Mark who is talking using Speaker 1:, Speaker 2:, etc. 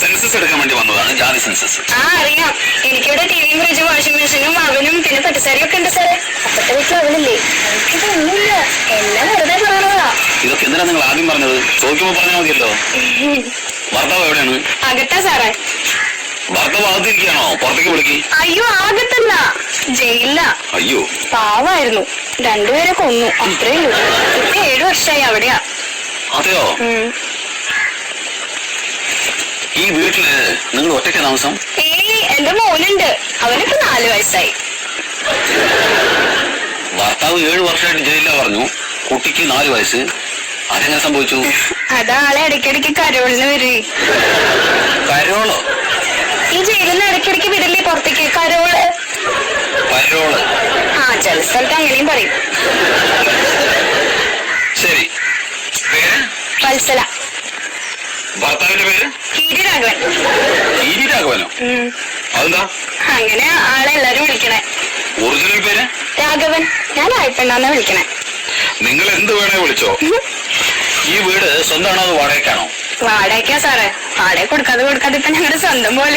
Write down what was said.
Speaker 1: Census എടുക്കാൻ വേണ്ടി വന്നതാണ് ജാതി സെൻസസ്
Speaker 2: ആ അറിയാം. എനിക്കിവിടെ ടിവിയും ഫ്രിഡ്ജും വാഷിംഗ് മെഷീനും അവനും പിന്നെ പട്ടുസാരിയും ഒക്കെ ഉണ്ട് സാറേ. അപ്പത്തെ വീട്ടിൽ അവനില്ലേ എനിക്കിതൊന്നുമില്ല എല്ലാം വെറുതെ പറഞ്ഞതാ
Speaker 1: ഇതൊക്കെ എന്തിനാ നിങ്ങൾ ആദ്യം പറഞ്ഞത്? ചോദിക്കുമ്പോ പറഞ്ഞാൽ മതിയല്ലോ. ഭർത്താവ് എവിടെയാണ്?
Speaker 2: അകത്താ സാറേ.
Speaker 1: ഭർത്താവ് അകത്തിരിക്കുകയാണോ? പുറത്തേക്ക് വിളിക്ക്.
Speaker 2: അയ്യോ ആകത്തല്ല ജയിലില്ല
Speaker 1: അയ്യോ.
Speaker 2: പാവായിരുന്നു. രണ്ടുപേരെ കൊന്നു. അത്രേ ഉള്ളൂ. ഏഴു വർഷമായി അവിടെയാ.
Speaker 1: അതെയോ. ഈ വീട്ടിൽ നിങ്ങൾ ഒറ്റയ്ക്ക് താമസം?
Speaker 2: ഏയ് എന്റെ മോനുണ്ട്. അവനിപ്പോ നാല് വയസ്സായി.
Speaker 1: ഭർത്താവ് ഏഴു വർഷമായിട്ട് ജയിലില പറഞ്ഞു. കുട്ടിക്ക് നാല് വയസ്സ്. അതെങ്ങനെ സംഭവിച്ചു?
Speaker 2: അതാ ആളെ ഇടയ്ക്കിടയ്ക്ക് കരോളിന് വരേ.
Speaker 1: കരോളോ?
Speaker 2: ഈ ജയിലിന് ഇടയ്ക്കിടയ്ക്ക് വിടില്ലേ പുറത്തേക്ക്? കരോൾ?
Speaker 1: കരോൾ.
Speaker 2: ആ ചില സ്ഥലത്ത് അങ്ങനെയും പറയും.
Speaker 1: ശരി. പേര്?
Speaker 2: വത്സല.
Speaker 1: ഭർത്താവിന്റെ പേര്?
Speaker 2: കീരി രാഘവൻ.
Speaker 1: ഇരി രാഘവനോ?
Speaker 2: ഉം.
Speaker 1: അതെന്താ?
Speaker 2: അങ്ങനെ ആളെ എല്ലാരും വിളിക്കണേ.
Speaker 1: ഒറിജിനൽ പേര്?
Speaker 2: രാഘവൻ. ഞാൻ ആയിപ്പെണ്ണാന്ന് വിളിക്കണേ.
Speaker 1: നിങ്ങൾ എന്ത് വേണേ വിളിച്ചോ. ഈ വീട് സ്വന്തമാണോ അത് വാടകയ്ക്കാണോ?
Speaker 2: വാടകയ്ക്കാ സാറേ. വാടക കൊടുക്കാതെ കൊടുക്കാതെ ഇപ്പൊ ഞങ്ങളുടെ സ്വന്തം പോലെ